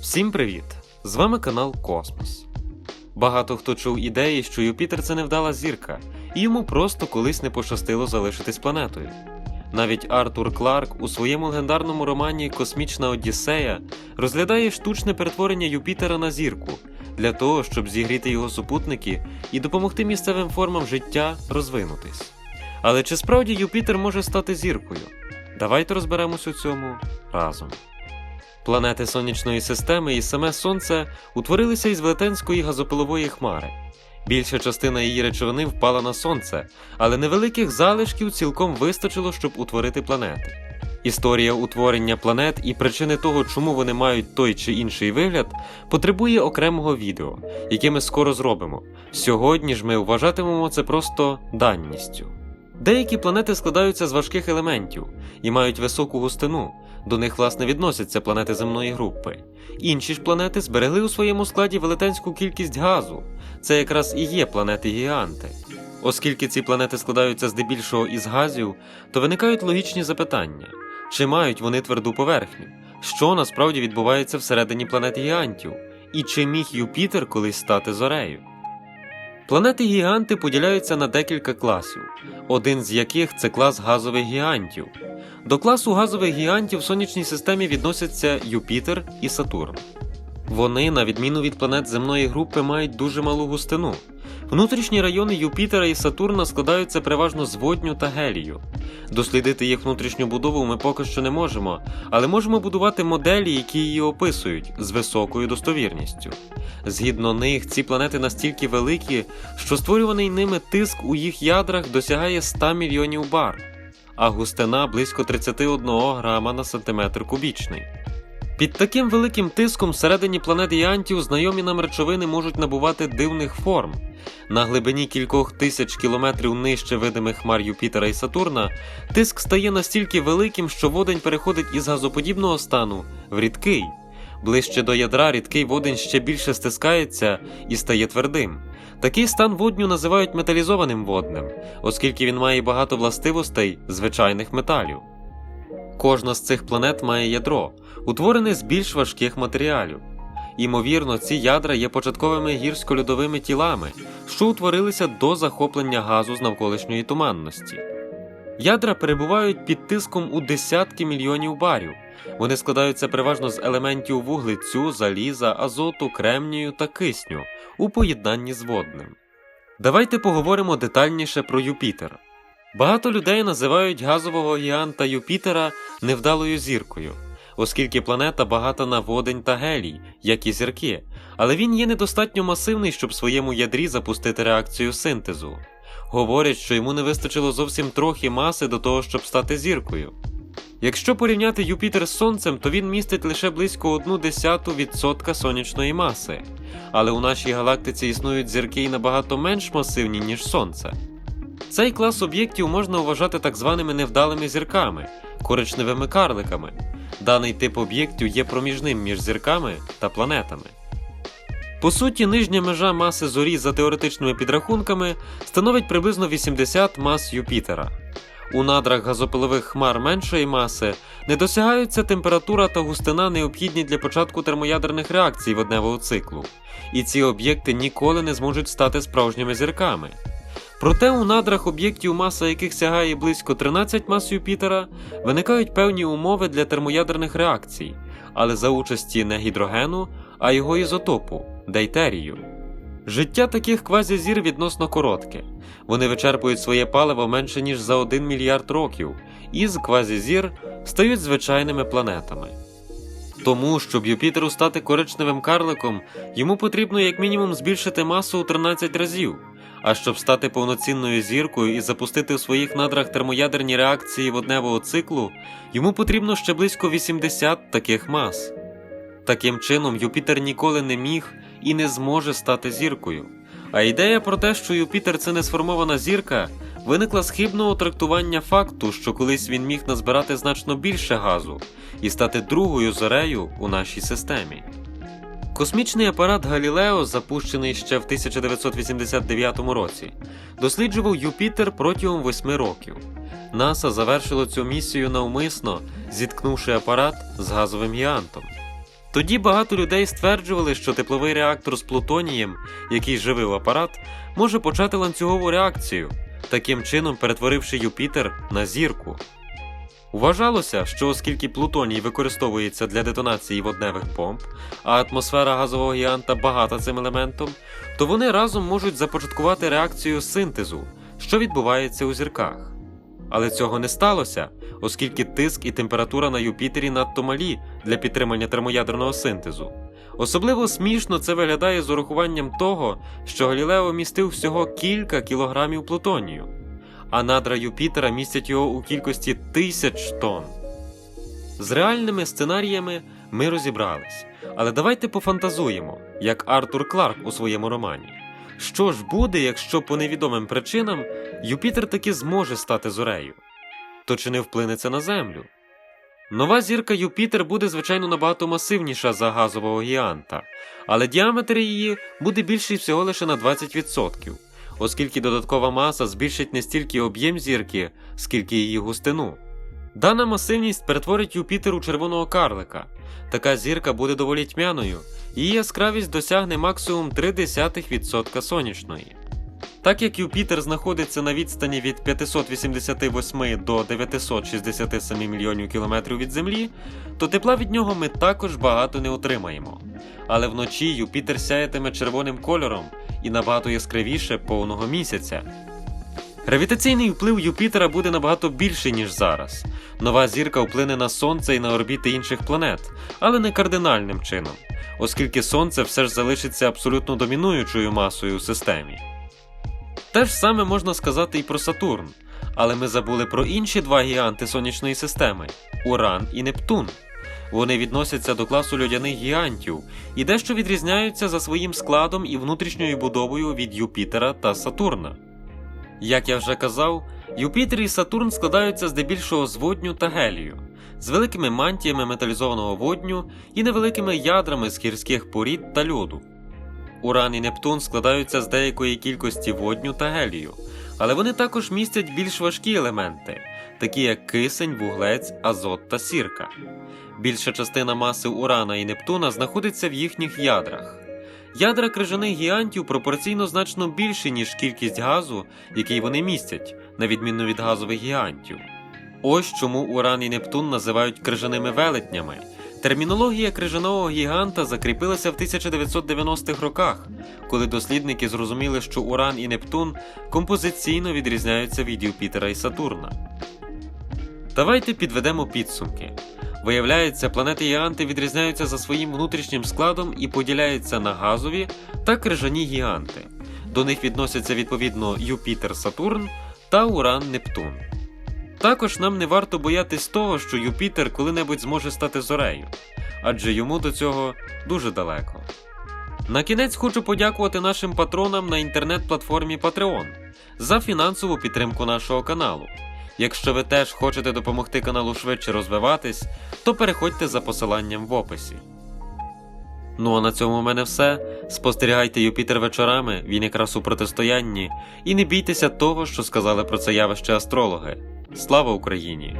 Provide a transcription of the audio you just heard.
Всім привіт! З вами канал Космос. Багато хто чув ідеї, що Юпітер це невдала зірка, і йому просто колись не пощастило залишитись планетою. Навіть Артур Кларк у своєму легендарному романі Космічна Одіссея розглядає штучне перетворення Юпітера на зірку для того, щоб зігріти його супутники і допомогти місцевим формам життя розвинутись. Але чи справді Юпітер може стати зіркою? Давайте розберемось у цьому разом. Планети сонячної системи і саме Сонце утворилися із велетенської газопилової хмари. Більша частина її речовини впала на сонце, але невеликих залишків цілком вистачило, щоб утворити планети. Історія утворення планет і причини того, чому вони мають той чи інший вигляд, потребує окремого відео, яке ми скоро зробимо. Сьогодні ж ми вважатимемо це просто данністю. Деякі планети складаються з важких елементів і мають високу густину. До них, власне, відносяться планети земної групи. Інші ж планети зберегли у своєму складі велетенську кількість газу. Це якраз і є планети-гіганти. Оскільки ці планети складаються здебільшого із газів, то виникають логічні запитання: чи мають вони тверду поверхню? Що насправді відбувається всередині планет гігантів? І чи міг Юпітер колись стати зорею? Планети-гіганти поділяються на декілька класів, один з яких це клас газових гігантів. До класу газових гігантів в сонячній системі відносяться Юпітер і Сатурн. Вони, на відміну від планет земної групи, мають дуже малу густину. Внутрішні райони Юпітера і Сатурна складаються переважно з водню та гелію. Дослідити їх внутрішню будову ми поки що не можемо, але можемо будувати моделі, які її описують з високою достовірністю. Згідно них, ці планети настільки великі, що створюваний ними тиск у їх ядрах досягає 100 мільйонів бар, а густина близько 31 грама на сантиметр кубічний. Під таким великим тиском всередині планет Янтів знайомі нам речовини можуть набувати дивних форм. На глибині кількох тисяч кілометрів нижче видимих хмар Юпітера і Сатурна тиск стає настільки великим, що водень переходить із газоподібного стану в рідкий. Ближче до ядра рідкий водень ще більше стискається і стає твердим. Такий стан водню називають металізованим воднем, оскільки він має багато властивостей звичайних металів. Кожна з цих планет має ядро, утворене з більш важких матеріалів. Ймовірно, ці ядра є початковими гірсько-льодовими тілами, що утворилися до захоплення газу з навколишньої туманності. Ядра перебувають під тиском у десятки мільйонів барів. Вони складаються переважно з елементів вуглецю, заліза, азоту, кремнію та кисню у поєднанні з водним. Давайте поговоримо детальніше про Юпітер. Багато людей називають газового гіганта Юпітера невдалою зіркою, оскільки планета багата на водень та гелій, як і зірки, але він є недостатньо масивний, щоб в своєму ядрі запустити реакцію синтезу. Говорять, що йому не вистачило зовсім трохи маси до того, щоб стати зіркою. Якщо порівняти Юпітер з Сонцем, то він містить лише близько 0,1% сонячної маси, але у нашій галактиці існують зірки й набагато менш масивні, ніж Сонце. Цей клас об'єктів можна вважати так званими невдалими зірками, коричневими карликами. Даний тип об'єктів є проміжним між зірками та планетами. По суті, нижня межа маси зорі за теоретичними підрахунками становить приблизно 80 мас Юпітера. У надрах газопилових хмар меншої маси не досягаються температура та густина необхідні для початку термоядерних реакцій водневого циклу, і ці об'єкти ніколи не зможуть стати справжніми зірками. Проте у надрах об'єктів, маса яких сягає близько 13 мас Юпітера, виникають певні умови для термоядерних реакцій, але за участі не гідрогену, а його ізотопу дейтерію. Життя таких квазізір відносно коротке. Вони вичерпують своє паливо менше ніж за 1 мільярд років, і з квазізір стають звичайними планетами. Тому, щоб Юпітеру стати коричневим карликом, йому потрібно як мінімум збільшити масу у 13 разів. А щоб стати повноцінною зіркою і запустити в своїх надрах термоядерні реакції водневого циклу, йому потрібно ще близько 80 таких мас. Таким чином, Юпітер ніколи не міг і не зможе стати зіркою. А ідея про те, що Юпітер це не сформована зірка, виникла з хибного трактування факту, що колись він міг назбирати значно більше газу і стати другою зорею у нашій системі. Космічний апарат Галілео, запущений ще в 1989 році, досліджував Юпітер протягом восьми років. НАСА завершило цю місію навмисно, зіткнувши апарат з газовим гігантом. Тоді багато людей стверджували, що тепловий реактор з плутонієм, який живив апарат, може почати ланцюгову реакцію, таким чином перетворивши Юпітер на зірку. Вважалося, що оскільки плутоній використовується для детонації водневих бомб, а атмосфера газового гіганта багата цим елементом, то вони разом можуть започаткувати реакцію синтезу, що відбувається у зірках. Але цього не сталося, оскільки тиск і температура на Юпітері надто малі для підтримання термоядерного синтезу. Особливо смішно це виглядає з урахуванням того, що Галілео містив всього кілька кілограмів плутонію, а надра Юпітера містять його у кількості тисяч тонн. З реальними сценаріями ми розібрались, але давайте пофантазуємо, як Артур Кларк у своєму романі. Що ж буде, якщо по невідомим причинам Юпітер таки зможе стати зорею? То чи не вплине це на Землю? Нова зірка Юпітер буде, звичайно, набагато масивніша за газового гіганта, але діаметр її буде більший всього лише на 20%, оскільки додаткова маса збільшить не стільки об'єм зірки, скільки її густину. Дана масивність перетворить Юпітер у червоного карлика. Така зірка буде доволі тьмяною, її яскравість досягне максимум 0,3% сонячної. Так як Юпітер знаходиться на відстані від 588 до 967 мільйонів кілометрів від Землі, то тепла від нього ми також багато не отримаємо. Але вночі Юпітер сяятиме червоним кольором і набагато яскравіше повного місяця. Гравітаційний вплив Юпітера буде набагато більший, ніж зараз. Нова зірка вплине на Сонце і на орбіти інших планет, але не кардинальним чином, оскільки Сонце все ж залишиться абсолютно домінуючою масою у системі. Те ж саме можна сказати і про Сатурн, але ми забули про інші два гіганти сонячної системи Уран і Нептун. Вони відносяться до класу льодяних гігантів і дещо відрізняються за своїм складом і внутрішньою будовою від Юпітера та Сатурна. Як я вже казав, Юпітер і Сатурн складаються здебільшого з водню та гелію, з великими мантіями металізованого водню і невеликими ядрами з гірських порід та льоду. Уран і Нептун складаються з деякої кількості водню та гелію, але вони також містять більш важкі елементи, такі як кисень, вуглець, азот та сірка. Більша частина маси Урана і Нептуна знаходиться в їхніх ядрах. Ядра крижаних гігантів пропорційно значно більші, ніж кількість газу, який вони містять, на відміну від газових гігантів. Ось чому Уран і Нептун називають крижаними велетнями. Термінологія крижаного гіганта закріпилася в 1990-х роках, коли дослідники зрозуміли, що Уран і Нептун композиційно відрізняються від Юпітера і Сатурна. Давайте підведемо підсумки. Виявляється, планети гіганти відрізняються за своїм внутрішнім складом і поділяються на газові та крижані гіганти. До них відносяться відповідно Юпітер Сатурн та Уран Нептун. Також нам не варто боятись того, що Юпітер коли-небудь зможе стати зорею, адже йому до цього дуже далеко. На кінець хочу подякувати нашим патронам на інтернет-платформі Patreon за фінансову підтримку нашого каналу. Якщо ви теж хочете допомогти каналу швидше розвиватись, то переходьте за посиланням в описі. Ну а на цьому в мене все. Спостерігайте Юпітер вечорами, він якраз у протистоянні, і не бійтеся того, що сказали про це явище астрологи. Слава Україні!